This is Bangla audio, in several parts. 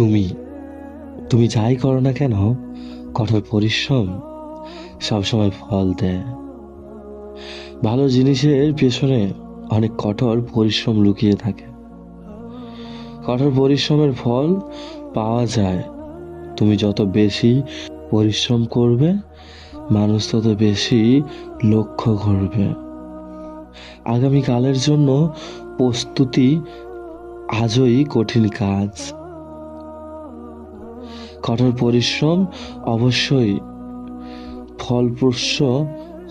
তুমি। তুমি যাই করো না কেন, কঠোর পরিশ্রম সবসময় ফল দেয়। ভালো জিনিসের পেছনে অনেক কঠোর পরিশ্রম লুকিয়ে থাকে। কঠোর পরিশ্রমের ফল পাওয়া যায়। তুমি যত বেশি পরিশ্রম করবে, মানুষ তত বেশি লক্ষ্য করবে। আগামীকালের জন্য প্রস্তুতি আজই কঠিন কাজ। কঠোর পরিশ্রম অবশ্যই ফলপ্রসূ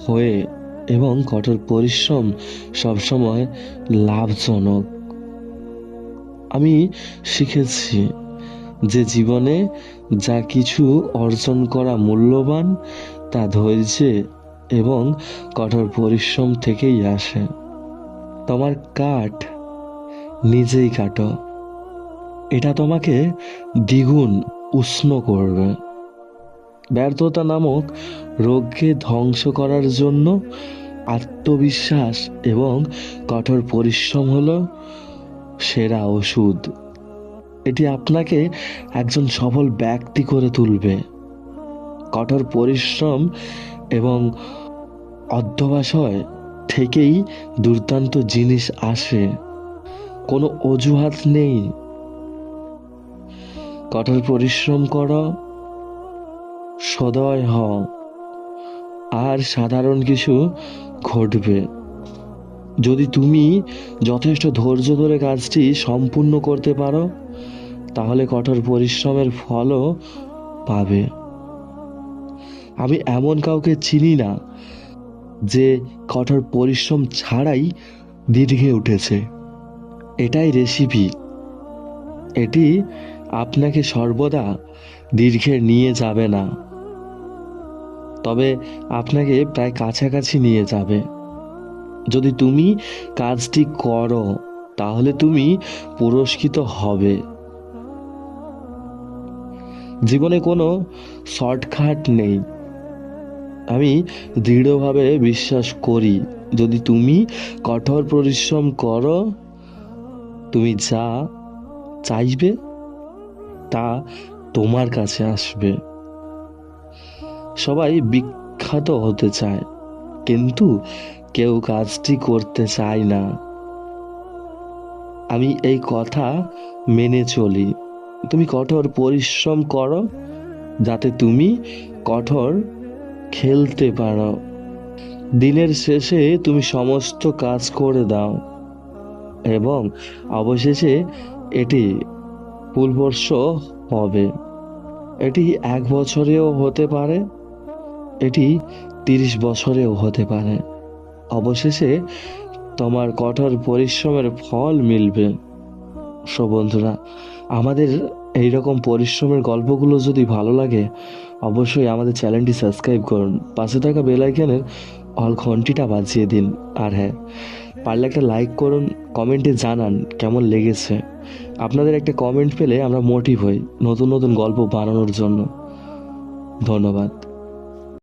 হয়ে এবং কঠোর পরিশ্রম সবসময় লাভজনক। আমি শিখেছি যে জীবনে যা কিছু অর্জন করা মূল্যবান, তা ধৈর্যে এবং কঠোর পরিশ্রম থেকেই আসে। তোমার কাঠ নিজেই কাটো। এটা তোমাকে দ্বিগুণ উষ্ণ করবে। ব্যর্থতা নামক রোগকে ধ্বংস করার জন্য আত্মবিশ্বাস এবং কঠোর পরিশ্রম হল সেরা ওষুধ। এটি আপনাকে একজন সফল ব্যক্তি করে তুলবে। কঠোর পরিশ্রম এবং অধ্যবসায় থেকেই দুর্দান্ত জিনিস আসে। কোনো অজুহাত নেই। কঠোর পরিশ্রম করো, সদয় হও। আর সাধারণ কিছু ঘটবে। যদি তুমি যথেষ্ট ধৈর্য ধরে কাজটি সম্পূর্ণ করতে পারো, তাহলে কঠোর পরিশ্রমের ফলও পাবে। আমি এমন কাউকে চিনি না যে কঠোর পরিশ্রম ছাড়াই দীর্ঘে উঠেছে। এটাই রেসিপি এটি আপনাকে সর্বদা দীর্ঘে নিয়ে যাবে না। তবে আপনাকে প্রায় কাছাকাছি নিয়ে যাবে। যদি তুমি কাজটি করো, তাহলে তুমি পুরস্কৃত হবে। জীবনে কোনো শর্টকাট নেই। আমি দৃঢ়ভাবে বিশ্বাস করি, যদি তুমি কঠোর পরিশ্রম করো, তুমি যা চাইবে, তা তোমার কাছে আসবে। সবাই বিখ্যাত হতে চায়, কিন্তু কেউ কাজটি করতে চায় না। আমি এই কথা মেনে চলি। তুমি কঠোর পরিশ্রম করো, যাতে তুমি কঠোর খেলতে পারো। দিনের শেষে তুমি সমস্ত কাজ করে দাও, এবং অবশেষে এটি ফুলবর্ষ হবে। এটি এক বছরেও হতে পারে, এটি তিরিশ বছরেও হতে পারে। অবশেষে তোমার কঠোর পরিশ্রমের ফল মিলবে। সো বন্ধুরা, আমাদের এইরকম পরিশ্রমের গল্পগুলো যদি ভালো লাগে, অবশ্যই আমাদের চ্যানেলটি সাবস্ক্রাইব করুন। পাশে থাকা বেল আইকনের অল ঘন্টিটা বাজিয়ে দিন। আর হ্যাঁ পারলে একটা লাইক করুন কমেন্টে জানান কেমন লেগেছে। আপনাদের একটা কমেন্ট পেলে আমরা মোটিভ হই নতুন নতুন গল্প বানানোর জন্য। ধন্যবাদ।